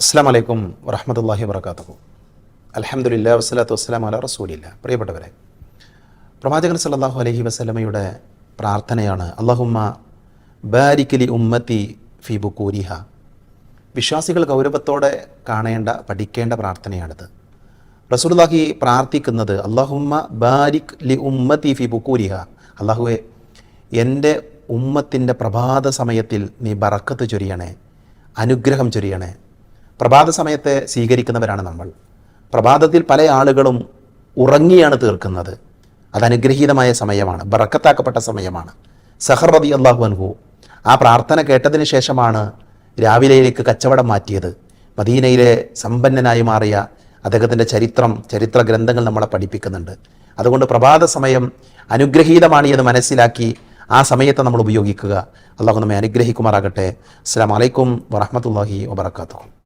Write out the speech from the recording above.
അസ്സാം വലൈക്കും വറഹമത്തല്ലാഹി വർക്കാത്തു അലഹമുല്ല വസ്സലാത്തു വസ്സലാം അല റസൂലില്ല പ്രിയപ്പെട്ടവരെ പ്രവാചകൻ സല്ലല്ലാഹു അലഹി വസ്ലമയുടെ പ്രാർത്ഥനയാണ് അള്ളാഹുമ്മ ബാരിക്കലി ഉമ്മത്തി ഫി ബുക്കൂരിഹ വിശ്വാസികൾ ഗൗരവത്തോടെ കാണേണ്ട പഠിക്കേണ്ട പ്രാർത്ഥനയാണിത്. റസൂലുള്ളാഹി പ്രാർത്ഥിക്കുന്നത് അള്ളാഹുമ്മ ബാരിക് ലി ഉമ്മത്തി ഫി ബുക്കൂരിഹ അള്ളാഹുവെ എന്റെ ഉമ്മത്തിന്റെ പ്രഭാത സമയത്തിൽ നീ ബറക്കത്ത് ചൊരിയണേ അനുഗ്രഹം ചൊരിയണേ പ്രഭാത സമയത്തെ സ്വീകരിക്കുന്നവരാണ് നമ്മൾ. പ്രഭാതത്തിൽ പല ആളുകളും ഉറങ്ങിയാണ് തീർക്കുന്നത്. അത് അനുഗ്രഹീതമായ സമയമാണ് ബറക്കത്താക്കപ്പെട്ട സമയമാണ്. സഹർ റതി അള്ളാഹു അൻഹു ആ പ്രാർത്ഥന കേട്ടതിന് ശേഷമാണ് രാവിലെയിലേക്ക് കച്ചവടം മാറ്റിയത്. മദീനയിലെ സമ്പന്നനായി മാറിയ അദ്ദേഹത്തിന്റെ ചരിത്രം ചരിത്ര ഗ്രന്ഥങ്ങൾ നമ്മളെ പഠിപ്പിക്കുന്നുണ്ട്. അതുകൊണ്ട് പ്രഭാത സമയം അനുഗ്രഹീതമാണ് എന്ന് മനസ്സിലാക്കി ആ സമയത്തെ നമ്മൾ ഉപയോഗിക്കുക. അള്ളാഹു നമ്മെ അനുഗ്രഹിക്കുമാറാകട്ടെ. അസ്സാം വലൈക്കും വറഹമത്തല്ലാഹി വാബർക്കാത്തു